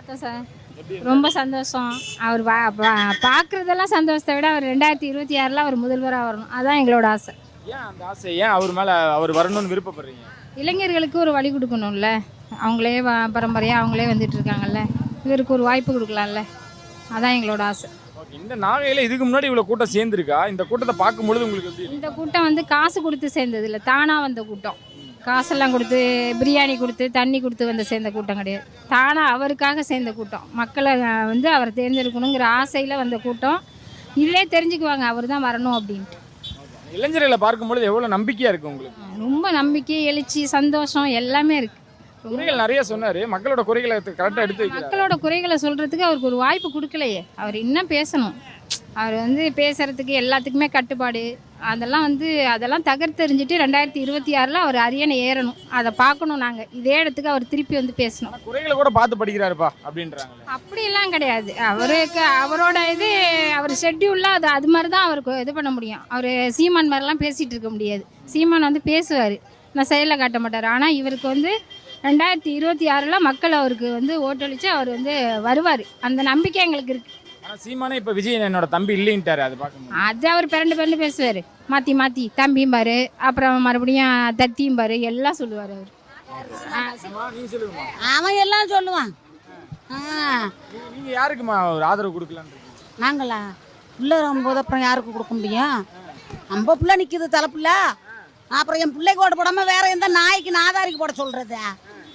பார்த்தோம் சார் ரொம்ப சந்தோஷம். அவர் பார்க்கறதெல்லாம் சந்தோஷத்தை விட அவர் ரெண்டாயிரத்தி இருபத்தி ஆறில் அவர் முதல்வராக வரணும். அதான் எங்களோட ஆசை. ஏன் அந்த ஆசை? ஏன் அவர் மேல அவர் வரணும்னு விருப்பப்படுறீங்க? இளைஞர்களுக்கு ஒரு வழி கொடுக்கணும்ல. அவங்களே பரம்பரையாக அவங்களே வந்துட்டு இருக்காங்கல்ல. இவருக்கு ஒரு வாய்ப்பு கொடுக்கலாம்ல. அதான் எங்களோட ஆசை. இந்த நாகையில இதுக்கு முன்னாடி இவ்வளவு கூட்டம் சேர்ந்திருக்கா? இந்த கூட்டத்தை பார்க்கும் பொழுது உங்களுக்கு? இந்த கூட்டம் வந்து காசு கொடுத்து சேர்ந்தது இல்லை தானாக வந்த கூட்டம். காசெல்லாம் கொடுத்து பிரியாணி கொடுத்து தண்ணி கொடுத்து வந்து சேர்ந்த கூட்டம் கிடையாது. தானாக அவருக்காக சேர்ந்த கூட்டம். மக்களை வந்து அவரை தேர்ந்தெடுக்கணுங்கிற ஆசையில் வந்த கூட்டம். இதிலே தெரிஞ்சுக்குவாங்க அவர் தான் வரணும் அப்படின்ட்டு. இளைஞர்களை பார்க்கும் பொழுது எவ்வளவு நம்பிக்கையா இருக்கு உங்களுக்கு? ரொம்ப நம்பிக்கை எழுச்சி சந்தோஷம் எல்லாமே இருக்குது குறைகள் நிறைய சொன்னாரு. மக்களோட குறைகளை கரெக்டா எடுத்து மக்களோட குறைகளை சொல்கிறதுக்கு அவருக்கு ஒரு வாய்ப்பு கொடுக்கலையே. அவர் இன்னும் பேசணும். அவர் வந்து பேசுகிறதுக்கு எல்லாத்துக்குமே கட்டுப்பாடு. அதெல்லாம் வந்து அதெல்லாம் தகர்த்தெறிஞ்சிட்டு ரெண்டாயிரத்தி இருபத்தி ஆறில் அவர் அரியணை ஏறணும். அதை பார்க்கணும் நாங்கள் இதே இடத்துக்கு அவர் திருப்பி வந்து பேசணும். குறைகளை கூட பார்த்து படிக்கிறாருப்பா அப்படின்றாங்களே. அப்படியெல்லாம் கிடையாது. அவருக்கு அவரோட இது அவர் ஷெட்யூலில் அது அது மாதிரி தான் அவருக்கு இது பண்ண முடியும். அவர் சீமான் மாதிரிலாம் பேசிகிட்டு இருக்க முடியாது. சீமான் வந்து பேசுவார். நான் செயலில் காட்ட மாட்டார். ஆனால் இவருக்கு வந்து ரெண்டாயிரத்தி இருபத்தி ஆறில் மக்கள் அவருக்கு வந்து ஓட்டளித்து அவர் வந்து வருவார். அந்த நம்பிக்கை எங்களுக்கு இருக்குது சீமானே இப்ப விஜய் என்னோட தம்பி இல்லைன்ட்டாரு அது பார்க்கும்போது அது அவர் பிறண்டு பிறண்டு பேசுவார். மாற்றி மாற்றி தம்பிம்பார் அப்புறம் மறுபடியும் தத்தியும்பார் எல்லாம் சொல்லுவார் அவர். அவன் எல்லாம் சொல்லுவான். ஆ. நீங்க- நீங்க யாருக்குமா ஒரு ஆதரவு கொடுக்கலான்னு? நாங்களா? பிள்ளை வரும்போது அப்புறம் யாருக்கு கொடுக்க முடியும்? நம்ம பிள்ளை நிற்கிது தலைப்புல அப்புறம் என் பிள்ளைக்கு ஓட போடாம வேற எந்த நாய்க்கு நாதாரிக்கு போட சொல்றது?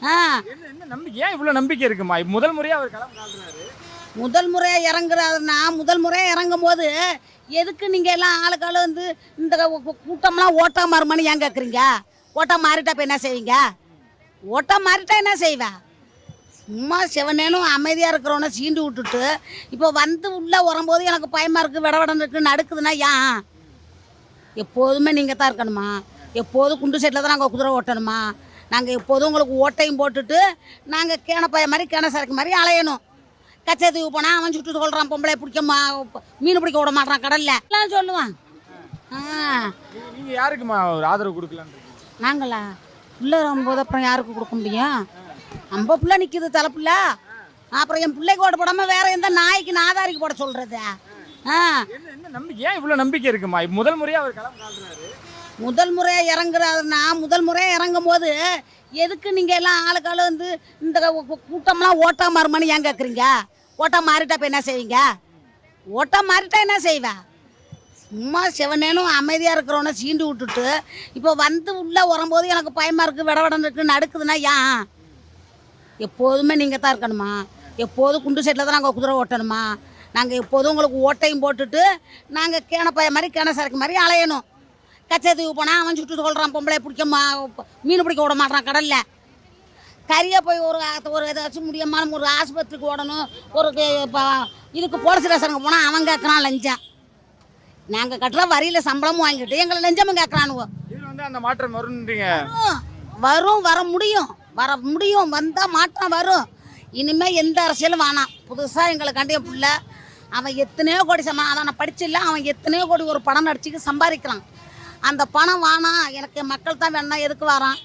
என்ன நம்பிக்கை? ஏன் இவ்வளவு நம்பிக்கை இருக்குமா? முதல் முறையா அவர் களம் காட்டுறாரு. முதல் முறையாக இறங்குறாருன்னா முதல் முறையாக இறங்கும் போது எதுக்கு நீங்கள் எல்லாம் ஆளுக்கால வந்து இந்த கூட்டம்லாம் ஓட்டா மாறுமான்னு ஏன் கேட்குறீங்க ஓட்டா மாறிட்டா இப்போ என்ன செய்வீங்க? ஓட்டா மாறிட்டா என்ன செய்வேன் சும்மா சிவனேனும் அமைதியாக இருக்கிறவனை சீண்டு விட்டுட்டு இப்போ வந்து உள்ளே வரும்போது எனக்கு பயமாக இருக்குது விடவிடம் இருக்குது நடுக்குதுன்னா ஏன்? எப்போதுமே நீங்கள் தான் இருக்கணுமா? எப்போதும் குண்டு சைட்டில் தான் நாங்கள் குதிரை ஓட்டணுமா? நாங்கள் எப்போதும் உங்களுக்கு ஓட்டையும் போட்டுட்டு நாங்கள் கேனப்பாய மாதிரி கேன சரக்கு மாதிரி அலையணும். கச்சத்தீவு போனால் அவன் சுட்டு சொல்கிறான் பொம்பளை பிடிக்க மீன் பிடிக்க விட மாட்டான் கடலில். எல்லாம் சொல்லுவான். நீங்க- யாருக்குமா ஒரு ஆதரவு இருக்கீங்க? நாங்களா? பிள்ளை வரும்போது அப்புறம் யாருக்கு கொடுக்க முடியும்? நம்ம பிள்ளை நிற்கிது தலைப்புல அப்புறம் என் பிள்ளைக்கு ஓட போடாமல் வேற எந்த நாய்க்கு நாதாரிக்கு போட சொல்கிறது ஆ. நம்பிக்கை? ஏன் இவ்வளவு நம்பிக்கை இருக்குமா? முதல் முறையா அவர் களம் காட்டுறாரு முதல் முறையாக இறங்குறாருன்னா முதல் முறையாக இறங்கும் போது எதுக்கு நீங்கள் எல்லாம் ஆளுக்கால வந்து இந்த கூட்டம்லாம் ஓட்டா மாறுமான்னு ஏன் கேட்குறீங்க ஓட்டம் மாறிட்டா இப்போ என்ன செய்வீங்க? ஓட்டம் மாறிட்டா என்ன செய்வேன் சும்மா சிவனேனும் அமைதியாக இருக்கிறவன சீண்டு விட்டுட்டு இப்போ வந்து உள்ளே வரும்போது எனக்கு பயமாக இருக்குது விடவிடம் இருக்குது நடுக்குதுன்னா ஏன்? எப்போதுமே நீங்கள் தான் இருக்கணுமா? எப்போதும் குண்டு சைட்டில் தான் நாங்கள் குதிரை ஓட்டணுமா? நாங்கள் எப்போதும் உங்களுக்கு ஓட்டையும் போட்டுட்டு நாங்கள் கேனப்பாய மாதிரி கேன சரக்கு மாதிரி அலையணும். கச்சத்தீவு போனால் அவன் சுட்டு சொல்கிறான் பொம்பளை பிடிக்க மீன் பிடிக்க விட மாட்டான் கடலில். கரியாக போய் ஒரு ஒரு ஏதாச்சும் முடியாமல் ஒரு ஆஸ்பத்திரிக்கு ஓடணும். ஒரு இதுக்கு போலீஸ் ஸ்டேஷனுக்கு போனால் அவன் கேட்குறான் லஞ்சம் நாங்கள் கட்டுற வரியில் சம்பளமும் வாங்கிட்டு எங்களை லஞ்சமும் கேட்குறானுவோ அந்த மாற்றம் வரும்ன்றீங்க. வரும். வர முடியும். வர முடியும் வந்தால் மாற்றம் வரும். இனிமேல் எந்த அரசியலும் வேணாம். புதுசாக எங்களை கண்டிய பிள்ளை அவன் எத்தனையோ கோடி சம்பா அதான் நான் படிச்சில்ல அவன் எத்தனையோ கோடி ஒரு பணம் நடிச்சுக்கு சம்பாதிக்கிறான். அந்த பணம் வேணாம் எனக்கு என் மக்கள் தான் வேணா எதுக்கு வரான்?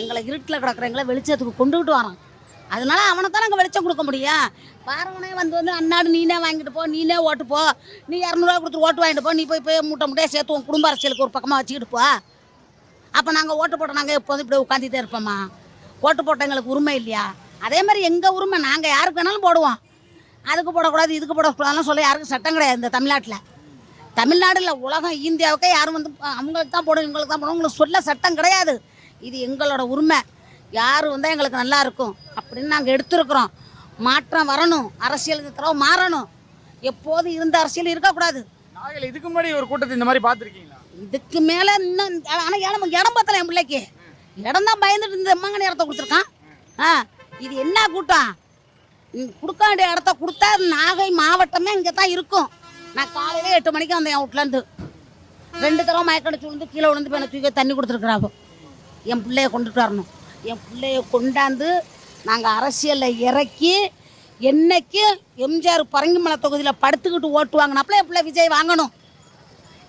எங்களை இருட்டில் கிடக்குறவங்கள வெளிச்சத்துக்கு கொண்டுகிட்டு வரான். அதனால அவனை தான் நாங்கள் வெளிச்சம் கொடுக்க முடியும். பாரவனே வந்து வந்து அன்னாடு நீனே வாங்கிட்டு போ நீனே ஓட்டு போ. நீ இரநூறுவா கொடுத்து ஓட்டு வாங்கிட்டு போ. நீ போய் போய் மூட்டை மூட்டையாக சேர்த்து உன் குடும்ப அரசியலுக்கு ஒரு பக்கமாக வச்சுக்கிட்டு போ. அப்போ நாங்கள் ஓட்டு போட்ட நாங்கள் எப்போதும் இப்படி உட்காந்துட்டே இருப்போம்மா ஓட்டு போட்ட எங்களுக்கு உரிமை இல்லையா? அதே மாதிரி எங்கள் உரிமை? நாங்கள் யாருக்கு வேணாலும் போடுவோம். அதுக்கு போடக்கூடாது இதுக்கு போடக்கூடாதுன்னு சொல்ல யாருக்கும் சட்டம் கிடையாது இந்த தமிழ்நாட்டில். தமிழ்நாடு இல்லை உலகம் இந்தியாவுக்கே யாரும் வந்து அவங்களுக்கு தான் போடும் இவங்களுக்கு தான் போடும் உங்களுக்கு சொல்ல சட்டம் கிடையாது. இது எங்களோட உரிமை. யார் வந்தால் எங்களுக்கு நல்லா இருக்கும். அப்படின்னு நாங்கள் எடுத்திருக்கிறோம். மாற்றம் வரணும். அரசியலுக்கு இருக்கிறவ மாறணும். எப்போதும் இருந்த அரசியல் இருக்கக்கூடாது. நாகையில இதுக்கு முன்னாடி ஒரு கூட்டத்தை இந்த மாதிரி பார்த்திருக்கீங்களா? இதுக்கு மேலே இன்னும் ஆனால் இடம் இடம் பத்தல என் பிள்ளைக்கு. இடம் தான் பயந்துட்டு இந்த எம்மாங்க இடத்த கொடுத்துருக்கான். ஆ இது என்ன கூட்டம்? கொடுக்க வேண்டிய இடத்த கொடுத்தா நாகை மாவட்டமே இங்கே தான் இருக்கும். நான் காலையில எட்டு மணிக்கு வந்தேன் என் வீட்லேருந்து ரெண்டு தடவை மயக்கடிச்சு விழுந்து கீழே விழுந்து போய் தூக்கி தண்ணி கொடுத்துருக்குறாங்க என் பிள்ளைய கொண்டுட்டு வரணும். என் பிள்ளைய கொண்டாந்து நாங்கள் அரசியலில் இறக்கி என்னைக்கு எம்ஜிஆர் பரங்கிமலை தொகுதியில் படுத்துக்கிட்டு ஓட்டு வாங்கினாப்புல என் பிள்ளை விஜய் வாங்கணும்.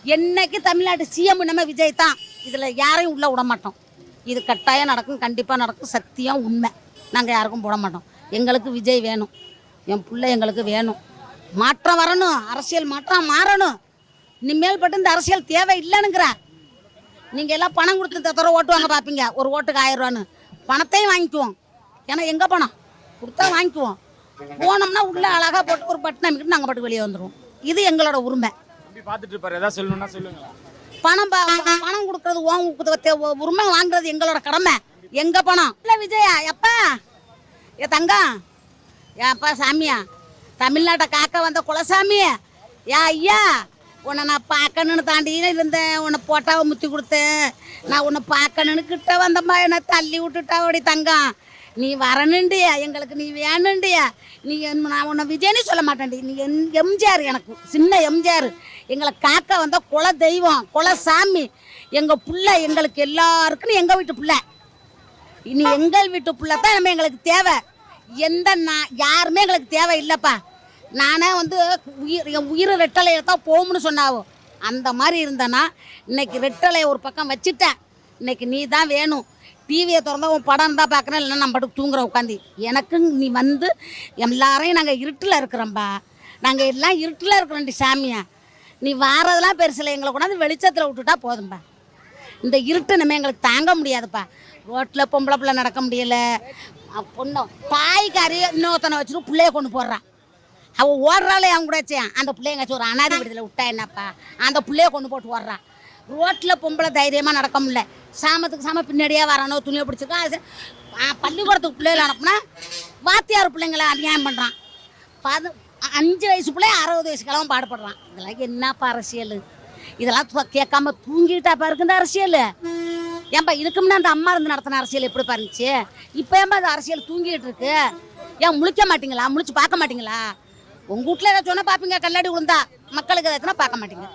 என்னைக்கு தமிழ்நாட்டு சிஎம் நம்ம விஜய் தான். இதில் யாரையும் உள்ளே விட மாட்டோம். இது கட்டாயம் நடக்கும் கண்டிப்பாக நடக்கும். சத்தியம் உண்மை. நாங்கள் யாருக்கும் போட மாட்டோம். எங்களுக்கு விஜய் வேணும். என் பிள்ளை எங்களுக்கு வேணும். மாற்றம் வரணும். அரசியல் மாற்றம் மாறணும். இனிமேல் பட்டு இந்த அரசியல் தேவை இல்லைனுங்கிறேன் நீங்கள் எல்லாம் பணம் கொடுத்து இந்த தடவை ஓட்டு வாங்க பார்ப்பீங்க ஒரு ஓட்டுக்கு ஆயிரம் ரூபான்னு. பணத்தையும் வாங்கிக்குவோம். ஏன்னா எங்கே பணம்? கொடுத்தா வாங்கிக்குவோம். போனோம்னா உள்ள அழகாக போட்டு ஒரு பட்டன் அமைக்கிட்டு நாங்கள் பாட்டுக்கு வெளியே வந்துடுவோம் இது எங்களோட உரிமை. பார்த்துட்டு இருப்பாரு. ஏதாவது சொல்லணும்னா சொல்லுங்களா பணம் பணம் கொடுக்கறது உ- உரிமை வாங்குறது எங்களோட கடமை. எங்க பணம்? இல்ல விஜயா எப்பா? ஏ தங்கம். ஏப்பா சாமியா. தமிழ்நாட்டை காக்க வந்த குலசாமி யா ஐயா. உன்னை நான் பார்க்கணுன்னு தாண்டி இருந்தேன். உன்னை போட்டாவை முத்தி கொடுத்தேன். நான் உன்னை பார்க்கணுன்னு கிட்ட வந்தம்மா என்னை தள்ளி விட்டுட்டா ஓடி தங்கம். நீ வரணுண்டியா எங்களுக்கு நீ வேணுண்டியா நீ நான் உன்னை விஜயன்னு சொல்ல மாட்டேன்டி. நீ எம் எம்ஜிஆர் எனக்கு சின்ன எம்ஜிஆர். எங்களை காக்க வந்தால் குல தெய்வம் குல சாமி. எங்கள் பிள்ளை எங்களுக்கு எல்லாருக்குன்னு எங்கள் வீட்டு பிள்ளை. இனி எங்கள் வீட்டு பிள்ளை தான் நம்ம எங்களுக்கு தேவை. எந்த நான் யாருமே எங்களுக்கு தேவை இல்லைப்பா. நானே வந்து உயிர் என் உயிர் ரெட்டலையை தான் போகும்னு சொன்னாவோ. அந்த மாதிரி இருந்தேன்னா இன்னைக்கு ரெட்டலையை ஒரு பக்கம் வச்சுட்டேன். இன்னைக்கு நீ தான் வேணும். டிவியை திறந்தா உன் படம் தான் பார்க்குறேன் இல்லைன்னா நம்ம பாட்டுக்கு தூங்குற உட்காந்து. எனக்கு நீ வந்து எல்லாரையும் நாங்கள் இருட்டில் இருக்கிறோம்பா. நாங்கள் எல்லாம் இருட்டில் இருக்கிறோம்டி சாமியா. நீ வாரதெல்லாம் பெருசில் எங்களை கொண்டாந்து வெளிச்சத்தில் விட்டுட்டா போதும்பா. இந்த இருட்டு நம்ம எங்களுக்கு தாங்க முடியாதுப்பா. ரோட்டில் பொம்பளை பிள்ளை நடக்க முடியல. பொண்ணு தாய்க்காரி இன்னொருத்தனை வச்சுட்டு பிள்ளைய கொண்டு போடுறான் அவள் ஓடுறாளே அவன் கூட வச்சேன் அந்த பிள்ளைங்க ஒரு அனாதை விடுதலை விட்டா என்னப்பா? அந்த பிள்ளைய கொண்டு போட்டு ஓடுறான் ரோட்டில் பொம்பளை தைரியமாக நடக்க முடியல. சாமத்துக்கு சாம பின்னாடியே வரணும் துணியை பிடிச்சிருக்கோம் அது பள்ளிக்கூடத்துக்கு பிள்ளைகளை அனுப்புனா வாத்தியார் பிள்ளைங்களை அநியாயம் பண்ணுறான் பது அஞ்சு வயசு பிள்ளை அறுபது வயசு பாடுபடுறான். இதெல்லாம் என்னப்பா அரசியல்? இதெல்லாம் கேட்காம தூங்கிட்டா பாருக்கு அரசியல். ஏன்பா இதுக்கு முன்னே அந்த அம்மா இருந்து நடத்தின அரசியல் எப்படி பாருந்துச்சு? இப்போ ஏன்பா அந்த அரசியல் தூங்கிட்டு இருக்கு? ஏன் முழிக்க மாட்டீங்களா? முழிச்சு பார்க்க மாட்டீங்களா? உங்க வீட்டில் ஏதாச்சும் சொன்னா பார்ப்பீங்க கல்லாடி விழுந்தா மக்களுக்கு ஏதாச்சும் பார்க்க மாட்டீங்க.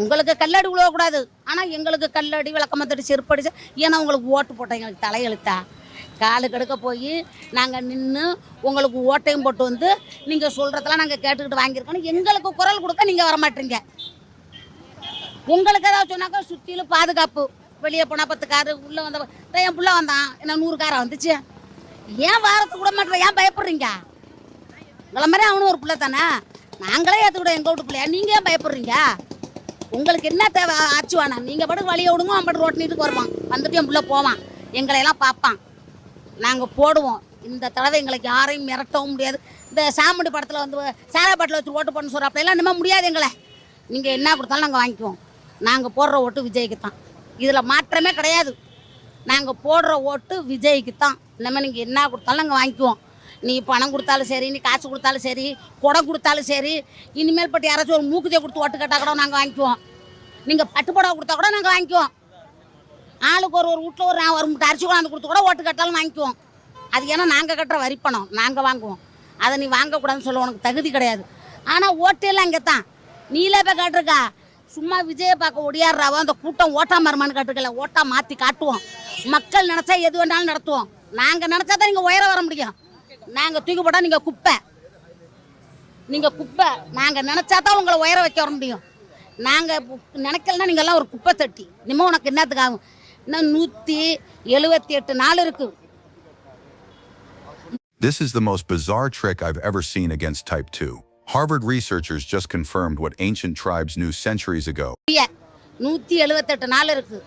உங்களுக்கு கல்லடி விழுவக்கூடாது ஆனால் எங்களுக்கு கல்லடி விளக்கமத்தடி செருப்படிச்சு ஏன்னா உங்களுக்கு ஓட்டு போட்ட எங்களுக்கு தலையெழுத்தா? காலு கெடுக்க போய் நாங்கள் நின்று உங்களுக்கு ஓட்டையும் போட்டு வந்து நீங்கள் சொல்கிறதெல்லாம் நாங்கள் கேட்டுக்கிட்டு வாங்கியிருக்கோம். எங்களுக்கு குரல் கொடுக்க நீங்கள் வரமாட்டீங்க உங்களுக்கு ஏதாவது சொன்னாக்கா சுற்றிலும் பாதுகாப்பு. வெளியே போனால் பத்து காரு உள்ளே வந்த என் பிள்ளை வந்தான். என்ன நூறு காரை வந்துச்சு? ஏன் வாரத்துக்கு விட மாட்டேன் ஏன் பயப்படுறீங்க? உங்களை மாதிரி அவனும் ஒரு பிள்ளை தானே? நாங்களே ஏற்றுக்கிட்டோம் எங்கள் வீட்டு பிள்ளையா. நீங்கள் ஏன் பயப்படுறீங்க? உங்களுக்கு என்ன தேவை? ஆச்சு வேணாம் நீங்கள் பாட்டு வழியை விடுங்க அவன் பாட்டு ரோட் நீட்டுக்கு வருவான். வந்துட்டு என் பிள்ளை போவான். எங்களையெல்லாம் பார்ப்பான். நாங்கள் போடுவோம். இந்த தடவை எங்களுக்கு யாரையும் மிரட்டவும் முடியாது. இந்த சாமுடி படத்தில் வந்து சாரா பாட்டில் வச்சு ஓட்டு பண்ண சொல்கிற அப்படியெல்லாம் இனிமேல் முடியாது எங்களை. நீங்கள் என்ன கொடுத்தாலும் நாங்கள் வாங்கிக்குவோம். நாங்கள் போடுற ஓட்டு விஜய்க்கு தான் இதில் மாற்றமே கிடையாது. நாங்கள் போடுற ஓட்டு விஜய்க்கு தான் இனிமேல் நீங்கள் என்ன கொடுத்தாலும் நாங்கள் வாங்கிக்குவோம். நீ பணம் கொடுத்தாலும் சரி நீ காசு கொடுத்தாலும் சரி குடம் கொடுத்தாலும் சரி இனிமேல் பட்டு யாராச்சும் ஒரு மூக்குத்தியை கொடுத்து ஓட்டு கேட்டால் கூட நாங்கள் வாங்கிக்குவோம். நீங்கள் பட்டு புடவை கொடுத்தா கூட நாங்கள் வாங்கிக்குவோம். ஆளுக்கு ஒரு ஒரு வீட்டில் ஒரு ஒரு மூட்டை அரிசி கொண்டாந்து கொடுத்து கூட ஓட்டு கட்டாலும் வாங்கிக்குவோம். அது ஏன்னா நாங்கள் கட்டுற வரி பணம் நாங்கள் வாங்குவோம். அதை நீ வாங்கக்கூடாதுன்னு சொல்ல உனக்கு தகுதி கிடையாது. ஆனால் ஓட்டையெல்லாம் இங்கே தான் நீலே போய் காட்டுருக்கா சும்மா விஜயை பார்க்க ஒடியாடுறாவோ அந்த கூட்டம் ஓட்டா மருமான்னு கட்டுருக்கல ஓட்டா மாற்றி காட்டுவோம். மக்கள் நினச்சா எது வேணாலும் நடத்துவோம். நாங்கள் நினச்சா தான் நீங்கள் உயர வர முடியும். நாங்கள் தூக்கி போட்டால் நீங்கள் குப்பை. நீங்கள் குப்பை. நாங்கள் நினச்சா தான் உங்களை உயர வைக்க வர முடியும். நாங்கள் நினைக்கலன்னா நீங்கள்லாம் ஒரு குப்பை தட்டி. இனிமேல் உனக்கு என்னத்துக்கு ஆகும்? இன்னும் நூற்றி எழுபத்தி எட்டு நாள் இருக்குது This is the most bizarre trick I've ever seen against Type 2. Harvard researchers just confirmed what ancient tribes knew centuries ago. நூற்றி எழுபத்தெட்டு நாள் இருக்குது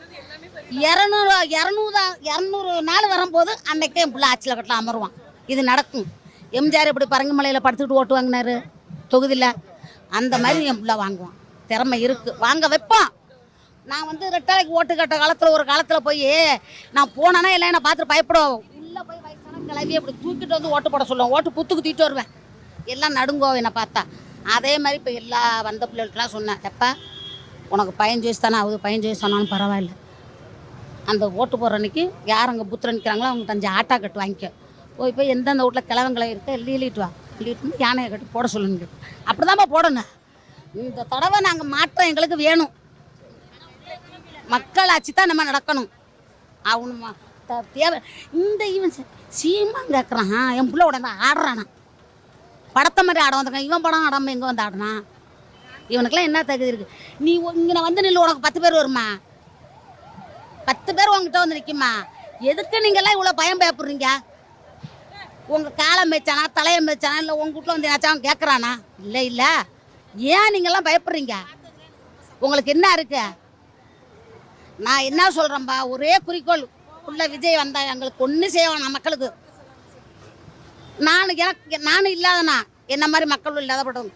இரநூறு இரநூறு இரநூறு நாள் வரும்போது அன்னைக்கே என் பிள்ளை ஆட்சியில் கட்டலாம் அமருவான். இது நடக்கும். எம்ஜிஆர் இப்படி பரங்கிமலையில் படுத்துக்கிட்டு ஓட்டு வாங்கினாரு. தொகுதியில். அந்த மாதிரி என் பிள்ளை வாங்குவான். திறமை இருக்குது வாங்க வைப்பான் நான் வந்து ரெட்டாலைக்கு ஓட்டு கட்ட காலத்தில் ஒரு காலத்தில் போய் நான் போனேன்னா எல்லாம் என்னை பார்த்துட்டு பயப்படுவோம் உள்ளே போய் வயசான கிளவி அப்படி தூக்கிட்டு வந்து ஓட்டு போட சொல்லுவோம் ஓட்டு புத்துக்கு தூக்கிட்டு வருவேன். எல்லாம் நடுங்கோ என்னை பார்த்தா. அதே மாதிரி இப்போ எல்லா வந்த பிள்ளைகளுக்கெல்லாம் சொன்னேன். எப்போ உனக்கு பதினஞ்சு வயசு தானே ஆகுது பதினஞ்சு வயசு சொன்னாலும் பரவாயில்ல. அந்த ஓட்டு போடுற அன்னைக்கு யார் அங்கே புத்திர நிற்கிறாங்களோ அவங்க தஞ்சை ஆட்டா கட்டு வாங்கிக்க. போய் போய் எந்தெந்த வீட்டில் கிழவங்களை இருக்க எழுதிட்டு வா. எழுதிட்டு யானையை கட்டி போட சொல்லுங்க அப்படிதாம்மா போடணும். இந்த தடவை நாங்கள் மாற்றம் எங்களுக்கு வேணும். மக்களாட்சி தான் நம்ம நடக்கணும். அவனுமா தேவை இந்த இவன் சீமான் கேட்குறான் என் பிள்ளை உடனே ஆடுறானா. படத்தை மாதிரி ஆட வந்திருக்கான். இவன் படம் ஆடாமல் எங்கே வந்து ஆடுனான் இவனுக்கெல்லாம் என்ன தகுதி இருக்குது நீ இங்கே வந்து நில்லு உனக்கு பத்து பேர் வருமா? பத்து பேர் உங்ககிட்ட வந்து நிற்குமா எதுக்கு நீங்கள்லாம் இவ்வளோ பயம் பயப்படுறீங்க? உங்கள் காலை மேய்ச்சானா தலையை மேய்ச்சானா இல்லை உங்கள் வீட்டில் வந்து ஏதாச்சும் கேட்குறானா இல்லை இல்லை. ஏன் நீங்கள்லாம் பயப்படுறீங்க? உங்களுக்கு என்ன இருக்கு? நான் என்ன சொல்கிறேன்பா ஒரே குறிக்கோள். உள்ள விஜய் வந்தா எங்களுக்கு ஒன்றும் செய்ய வேணாம் மக்களுக்கு. நான் எனக்கு நானும் இல்லாதண்ணா என்ன மாதிரி மக்களும் இல்லாதப்பட்டவங்க.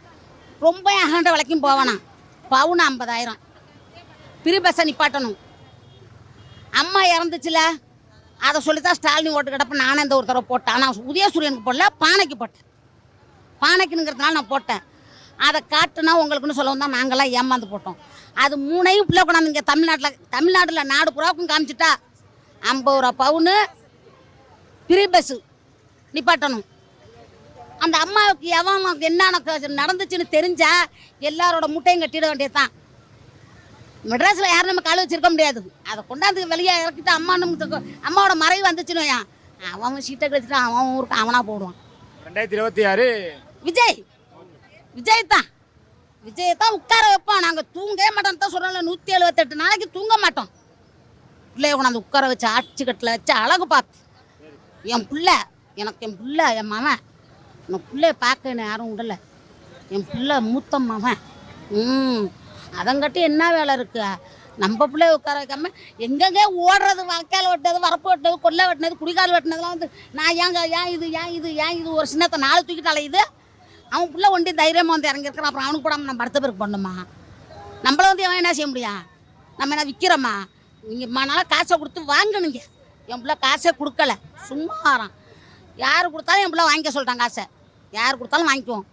ரொம்ப அகண்ட விலைக்கும் போவேண்ணா பவுன் ஐம்பதாயிரம். பிரி நிப்பாட்டணும். அம்மா இறந்துச்சுல? அதை சொல்லித்தான் ஸ்டாலின் ஓட்டு கிடப்ப நானே இந்த ஒரு தடவை போட்டேன். ஆனால் உதயசூரியனுக்கு போடல பானைக்கு போட்டேன். பானைக்குனுங்கிறதுனால நான் போட்டேன். அதை காட்டுனா உங்களுக்குன்னு சொல்லவும் தான் நாங்களாம் ஏமாந்து போட்டோம். அது மூணையும் பிள்ளை கொண்டாந்து இங்கே தமிழ்நாட்டில் தமிழ்நாட்டில் நாடு புறாவுக்கும் காமிச்சிட்டா. ஐம்பது ரூபா பவுனு ஃப்ரீ பஸ்ஸு நிப்பாட்டணும். அந்த அம்மாவுக்கு எவன் என்னென்ன நடந்துச்சுன்னு தெரிஞ்சால் எல்லாரோட முட்டையும் கட்டிட வேண்டியது தான் மெட்ராஸில் யாரும் நம்ம கால் வச்சிருக்க முடியாது. அதை கொண்டாந்து வெளியே இறக்கிட்டு அம்மா அம்மாவோட மறைவு வந்துச்சுன்னு வையான். அவன் சீட்டை கழிச்சிட்டு அவன் ஊருக்கு அவனாக போடுவான். ரெண்டாயிரத்தி இருபத்தி ஆறு. விஜய்! விஜய் தான். விஜய் தான் உட்கார வைப்போம் நாங்கள் தூங்கவே மாட்டோம் தான் சொல்கிறோம்ல நூற்றி எழுபத்தெட்டு நாளைக்கு தூங்க மாட்டோம். பிள்ளைய கொண்டாந்து உட்கார வச்சு ஆட்சி கட்டில் வச்சு அழகு பார்த்து. என் பிள்ளை எனக்கு என் பிள்ளை என் மகன் என் பிள்ளைய பார்க்க யாரும் விடலை. என் பிள்ளை மூத்த மகன் ம். அதங்கட்டி என்ன வேலை இருக்கு? நம்ம பிள்ளைய உட்கார வைக்காம எங்கெங்கே ஓடுறது வாய்க்கால் வெட்டினது வரப்பு வெட்டினது கொல்லை வெட்டினது குடிகால் வெட்டினதுலாம் வந்து நான் ஏங்க ஏன் இது ஏன் இது ஏன் இது ஒரு சின்னத்தை நாலு தூக்கிட்டு அலையுது அவன் பிள்ளை ஒண்டி தைரியமாக வந்து இறங்கியிருக்கிறான். அப்புறம் அவனுக்கு கூட நம்ம அடுத்த பேருக்கு பண்ணுமா? நம்மள வந்து அவன் என்ன செய்ய முடியும்? நம்ம என்ன விற்கிறோமா நீங்கள் மனால காசை கொடுத்து வாங்கணுங்க. என் பிள்ளை காசே கொடுக்கல. சும்மா ஆறான் யார் கொடுத்தாலும் என் பிள்ளை வாங்கிக்க சொல்லிட்டான் காசை. யார் கொடுத்தாலும் வாங்கிக்குவோம்.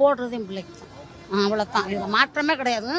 போடுறது என் பிள்ளைக்கு. தான் அவ்வளோதான் இதில் மாற்றமே கிடையாது.